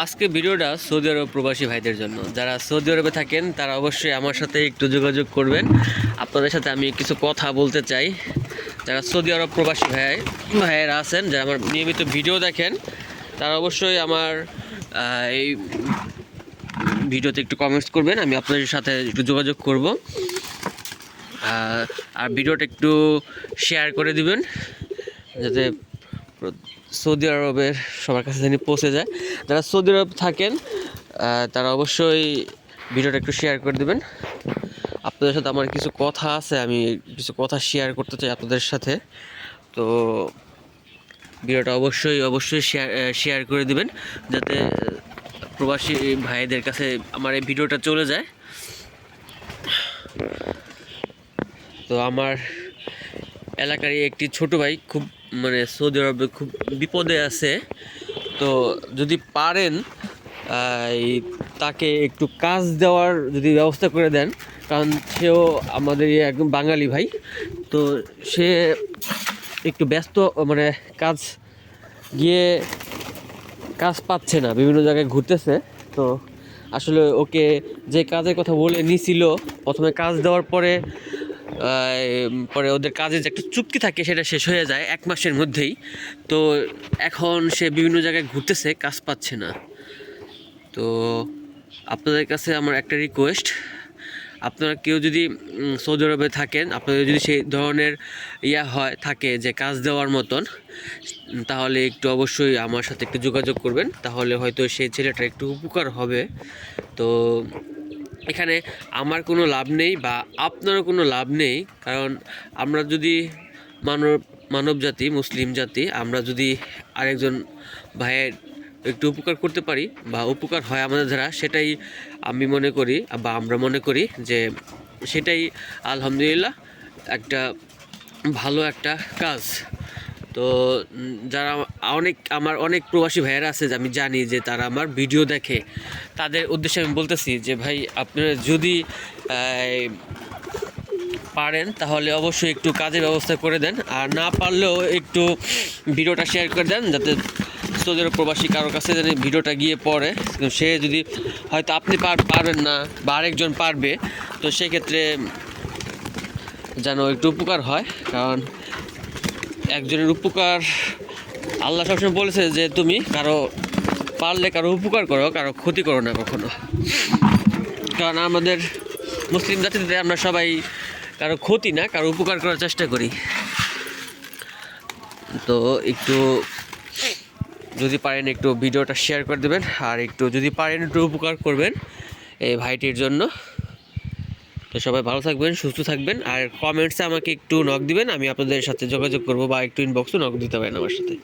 আজকে ভিডিওটা সৌদি আরব প্রবাসী ভাইদের জন্য। যারা সৌদি আরবে থাকেন, তারা অবশ্যই আমার সাথে একটু যোগাযোগ করবেন। আপনাদের সাথে আমি কিছু কথা বলতে চাই। যারা সৌদি আরব প্রবাসী ভাই ভাইয়েরা আছেন, যারা আমার নিয়মিত ভিডিও দেখেন, তারা অবশ্যই আমার এই ভিডিওতে একটু কমেন্টস করবেন। আমি আপনাদের সাথে একটু যোগাযোগ করব। আর ভিডিওটা একটু শেয়ার করে দিবেন, যাতে সৌদি আরবের সবার কাছে জানি পৌঁছে যায়। যারা সৌদি আরব থাকেন তারা অবশ্যই ভিডিওটা একটু শেয়ার করে দেবেন। আপনাদের সাথে আমার কিছু কথা আছে, আমি কিছু কথা শেয়ার করতে চাই আপনাদের সাথে। তো ভিডিওটা অবশ্যই অবশ্যই শেয়ার শেয়ার করে দিবেন, যাতে প্রবাসী ভাইদের কাছে আমার এই ভিডিওটা চলে যায়। তো আমার এলাকারই একটি ছোট ভাই খুব মানে সৌদি আরবে খুব বিপদে আছে। তো যদি পারেন তাকে একটু কাজ দেওয়ার যদি ব্যবস্থা করে দেন, কারণ সেও আমাদের একদম বাঙালি ভাই। তো সে একটু ব্যস্ত মানে কাজ গিয়ে কাজ পাচ্ছে না, বিভিন্ন জায়গায় ঘুরতেছে। তো আসলে ওকে যে কাজের কথা বলে নিছিল, প্রথমে কাজ দেওয়ার পরে পরে ওদের কাজের যে একটা চুক্তি থাকে সেটা শেষ হয়ে যায় এক মাসের মধ্যেই। তো এখন সে বিভিন্ন জায়গায় ঘুরতেছে, কাজ পাচ্ছে না। তো আপনাদের কাছে আমার একটা রিকোয়েস্ট আপনারা কেউ যদি সৌদি আরবে থাকেন, আপনাদের যদি সেই ধরনের ইয়া হয়, থাকে যে কাজ দেওয়ার মতন, তাহলে একটু অবশ্যই আমার সাথে একটু যোগাযোগ করবেন। তাহলে হয়তো সেই ছেলেটার একটু উপকার হবে। তো এখানে আমার কোনো লাভ নেই বা আপনারও কোনো লাভ নেই। কারণ আমরা যদি মানব মানব জাতি, মুসলিম জাতি, আমরা যদি আরেকজন ভাইয়ের একটু উপকার করতে পারি বা উপকার হয় আমাদের দ্বারা, সেটাই আমি মনে করি বা আমরা মনে করি যে সেটাই আলহামদুলিল্লাহ একটা ভালো একটা কাজ। তো যারা অনেক, আমার অনেক প্রবাসী ভাইয়েরা আছে যে আমি জানি যে তারা আমার ভিডিও দেখে। তাদের উদ্দেশ্যে আমি বলতেছি যে, ভাই, আপনারা যদি পারেন, তাহলে অবশ্যই একটু কাজের ব্যবস্থা করে দেন। আর না পারলেও একটু ভিডিওটা শেয়ার করে দেন, যাতে সৌদি আরব প্রবাসী কারোর কাছে যেন ভিডিওটা গিয়ে পড়ে। সে যদি, হয়তো আপনি পারবেন না বা আরেকজন পারবে, তো সেক্ষেত্রে যেন একটু উপকার হয়। কারণ একজনের উপকার আল্লাহ সবসময় বলেছে যে তুমি কারও পারলে কারও উপকার করো, কারও ক্ষতি করো না কখনো। কারণ আমাদের মুসলিম জাতিতে আমরা সবাই কারও ক্ষতি না, কারও উপকার করার চেষ্টা করি। তো একটু যদি পারেন একটু ভিডিওটা শেয়ার করে দেবেন, আর একটু যদি পারেন একটু উপকার করবেন এই ভাইটির জন্য। তো সবাই ভালো থাকবেন, সুস্থ থাকবেন, আর কমেন্টসে আমাকে একটু নক দিবেন, আমি আপনাদের সাথে যোগাযোগ করব বা একটু ইনবক্সে নক দিতে পারেন আমার সাথে।